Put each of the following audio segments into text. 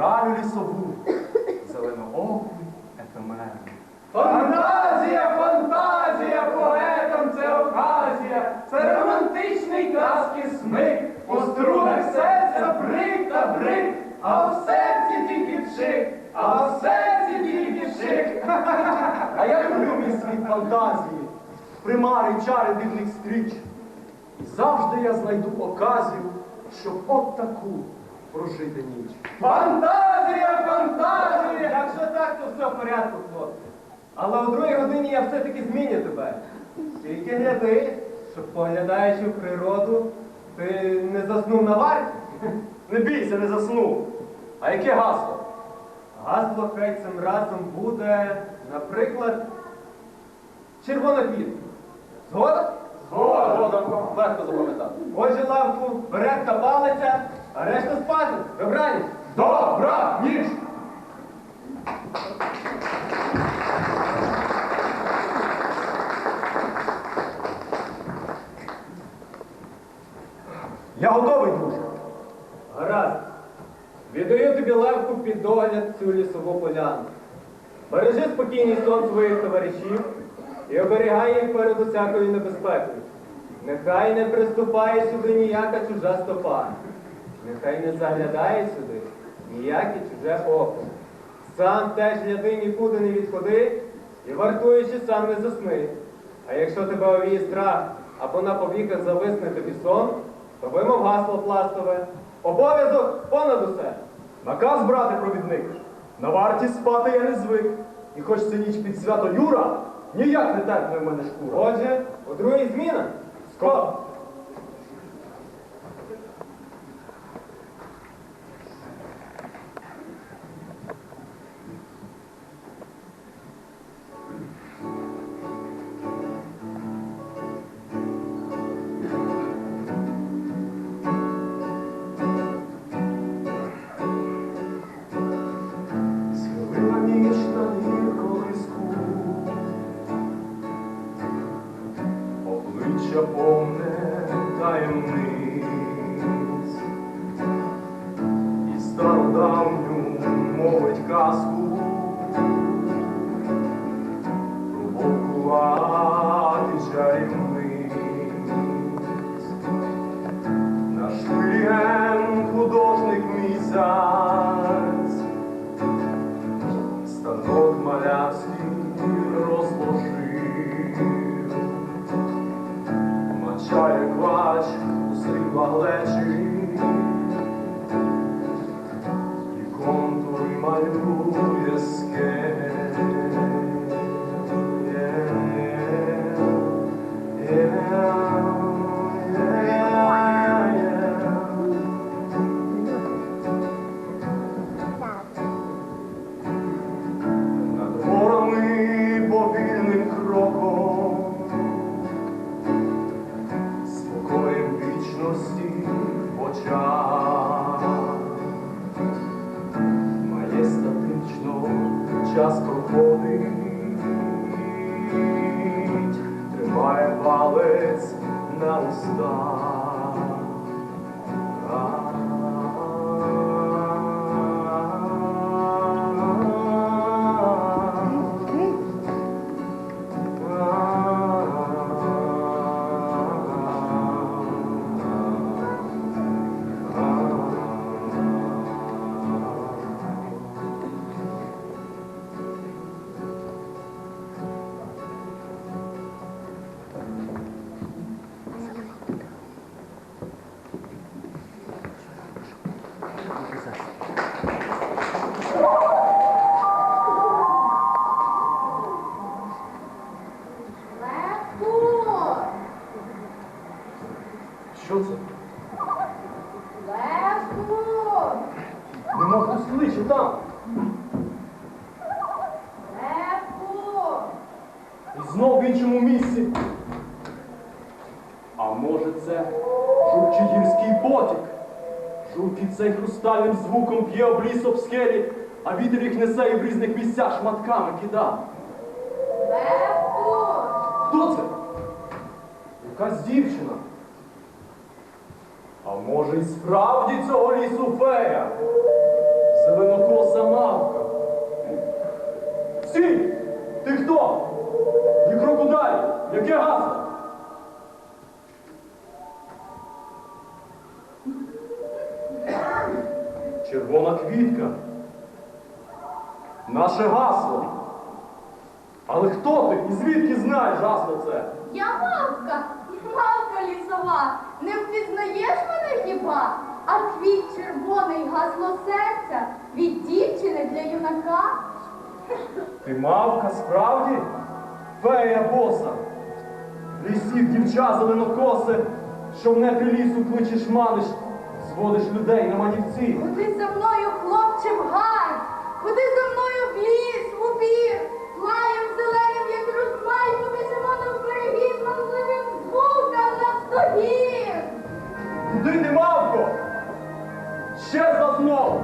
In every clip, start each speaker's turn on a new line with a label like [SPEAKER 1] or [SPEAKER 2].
[SPEAKER 1] кралю лісову, зеленооку ефемеру.
[SPEAKER 2] Фантазія, фантазія, поетам це оказія, це романтичний казки смик, по струнах серця брик та брик, а в серці тільки пшик, а в серці тільки пшик.
[SPEAKER 1] А я люблю мій світ фантазії, примари, чари дивних стріч. Завжди я знайду оказію, щоб от таку прожити ніч.
[SPEAKER 2] Фантазія, фантазія! Якщо так, то все в порядку, хлопці. Але о другій годині я все-таки зміню тебе. Тільки гляди, щоб поглядаючи в природу, ти не заснув на варті.
[SPEAKER 1] Не бійся, не засну. А яке гасло?
[SPEAKER 2] Гасло хай цим разом буде, наприклад, червона. Згода?
[SPEAKER 1] Легко запам'ятати.
[SPEAKER 2] Отже, лавку, берет та палиця, а решта спати. Добраніч!
[SPEAKER 1] Добра ніч! Я готовий, друже.
[SPEAKER 2] Гаразд. Віддаю тобі левку під догляд цю лісову поляну. Бережи спокійний сон своїх товаришів і оберігай їх перед усякою небезпекою. Нехай не приступає сюди ніяка чужа стопа. Нехай не заглядає сюди ніяке чуже око. Сам теж гляди нікуди не відходи і вартуючи сам не засни. А якщо тебе овіє страх або на повіках зависне тобі сон, то вимов гасло пластове. Обов'язок понад усе.
[SPEAKER 1] Наказ, брате провідник. На варті спати я не звик. І хоч це ніч під свято Юра, ніяк не терпне в мене шкура.
[SPEAKER 2] Отже, у другій зміна. Скоро.
[SPEAKER 1] Обличчя повне таємниць, і стародавню мовить казку, це журчигірський потік. Журки цей хрустальним звуком п'є обліс об схелі, а вітер їх несе і в різних місцях шматками кида.
[SPEAKER 3] Левку!
[SPEAKER 1] Хто це? Якась дівчина. А може, й справді цього лісу фея? Зеленокоса мавка. Сі! Ти хто? І кроку далі! Яке гасло? Червона квітка. Наше гасло. Але хто ти і звідки знаєш гасло це?
[SPEAKER 3] Я мавка, мавка лісова. Не впізнаєш мене хіба? А твій червоний гасло серця від дівчини для юнака.
[SPEAKER 1] Ти мавка справді? Фея боса. Лісів дівча зеленокосе, що в нетрі лісу кличеш маниш, зводиш людей на манівці.
[SPEAKER 3] Куди за мною, хлопче, в гай, ходи за мною в ліс, в убір, лаєм зеленим, як розмай, куди на берегів, звуком звукам стогір.
[SPEAKER 1] Куди ти, мавко? Ще заснув.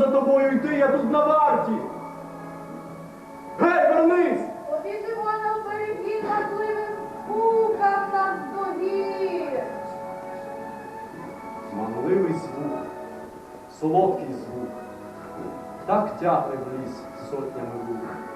[SPEAKER 1] За тобою йти, я тут на варті. Гей, вернись!
[SPEAKER 3] Побіжимо на берегів, манливим звукам довір.
[SPEAKER 1] Манливий звук, солодкий звук, так тягне в ліс сотнями рук.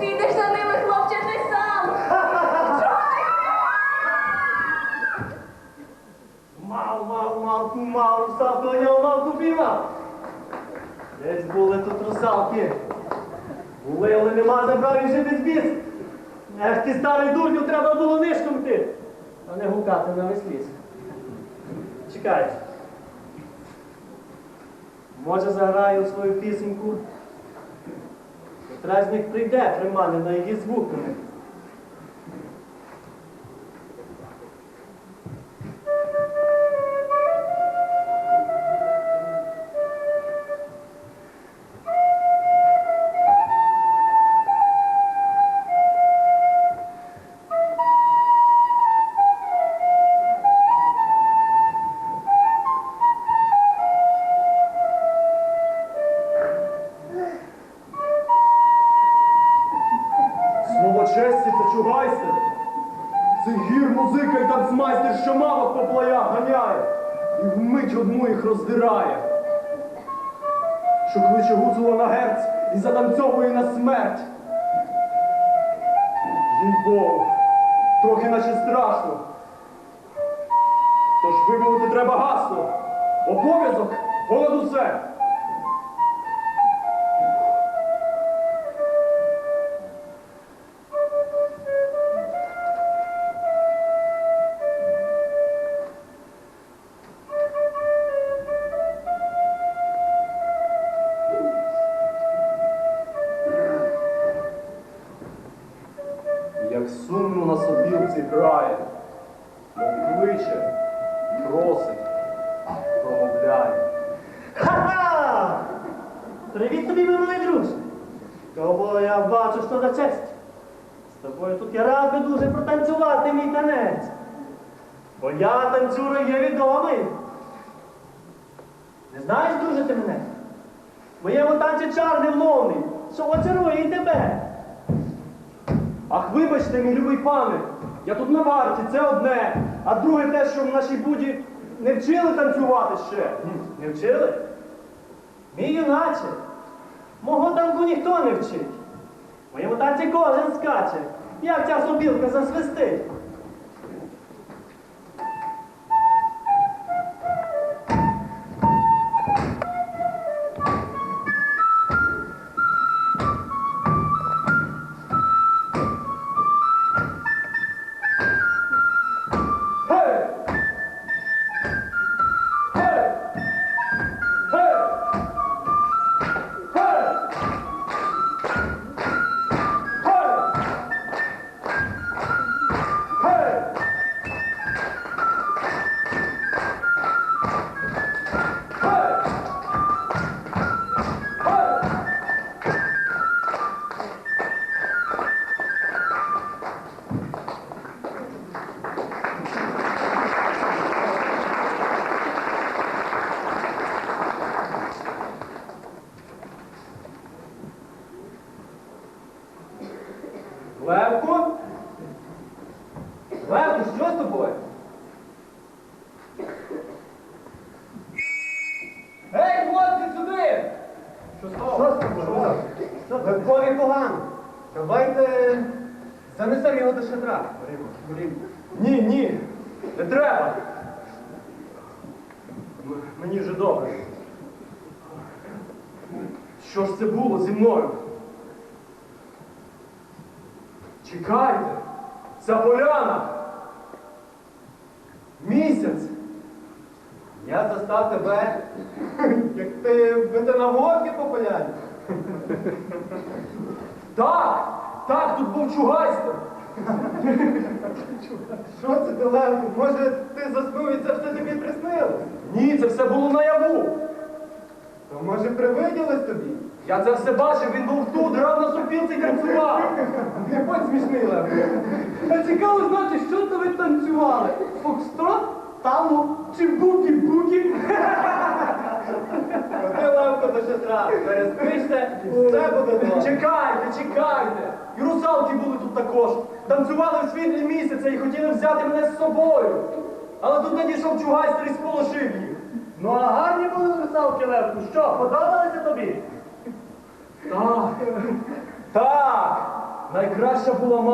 [SPEAKER 4] Підеш за ними, хлопче, ти сам.
[SPEAKER 1] Мав, мав, мав, русалку на нього мав купіма. Десь були тут русалки. Були, нема забрав і жити з біс. Ех, ти старий дурню, треба було нишком ти.
[SPEAKER 5] а не гукати на весь. Чекай. Може заграю свою пісеньку? Стражник прийде, приманений її звуками.
[SPEAKER 1] Вмить їх роздирає. Що кличе гуцула на герць і затанцьовує на смерть. Їй Богу, трохи наче страшно. Тож вимовити треба гасло. Обов'язок понад усе. Собілці грає, мов кличе, просить, промовляє.
[SPEAKER 5] Ха-ха! Привіт тобі, мій малий друже! Того я бачу, що за честь. З тобою тут я рад би дуже протанцювати мій танець. Бо я танцюру є відомий. Не знаєш, друже, ти мене? Моєму танці чар невловний, що очарує і тебе.
[SPEAKER 1] Вибачте, мій любий пане, я тут на варті, це одне, а друге те, що в нашій буді не вчили танцювати ще.
[SPEAKER 5] Не вчили? Мій юначе, мого танку ніхто не вчить. Моєму танці кожен скаче, як ця собілка засвистить.
[SPEAKER 2] Давайте занесемо його до шатра.
[SPEAKER 1] Ні, ні, не треба. Мені вже добре. Що ж це було зі мною? Чекайте, ця поляна. Місяць.
[SPEAKER 2] Я застав тебе, як ти бити на водки по поляні.
[SPEAKER 1] Так, так, тут був чугайстер.
[SPEAKER 2] Що це ти, Левко? Може, ти заснув і це все тобі приснилось?
[SPEAKER 1] Ні, це все було наяву.
[SPEAKER 2] То може привиділось тобі?
[SPEAKER 1] Я це все бачив, він був тут, грав на сопілці і танцював.
[SPEAKER 2] Не будь смішний, Левко.
[SPEAKER 5] А цікаво знати, що то ви танцювали? Фокстрот, танго чи букі-букі?
[SPEAKER 2] Ти, Левко, до шатра. Переспишся, і все буде добре.
[SPEAKER 1] Чекайте, чекайте! І русалки були тут також. Танцювали в світлі місяця і хотіли взяти мене з собою. Але тут надійшов чугайстер і сполошив їх.
[SPEAKER 5] Ну а гарні були русалки, Левку. Що, подобалися тобі?
[SPEAKER 1] Так. Так. Найкраща була мама.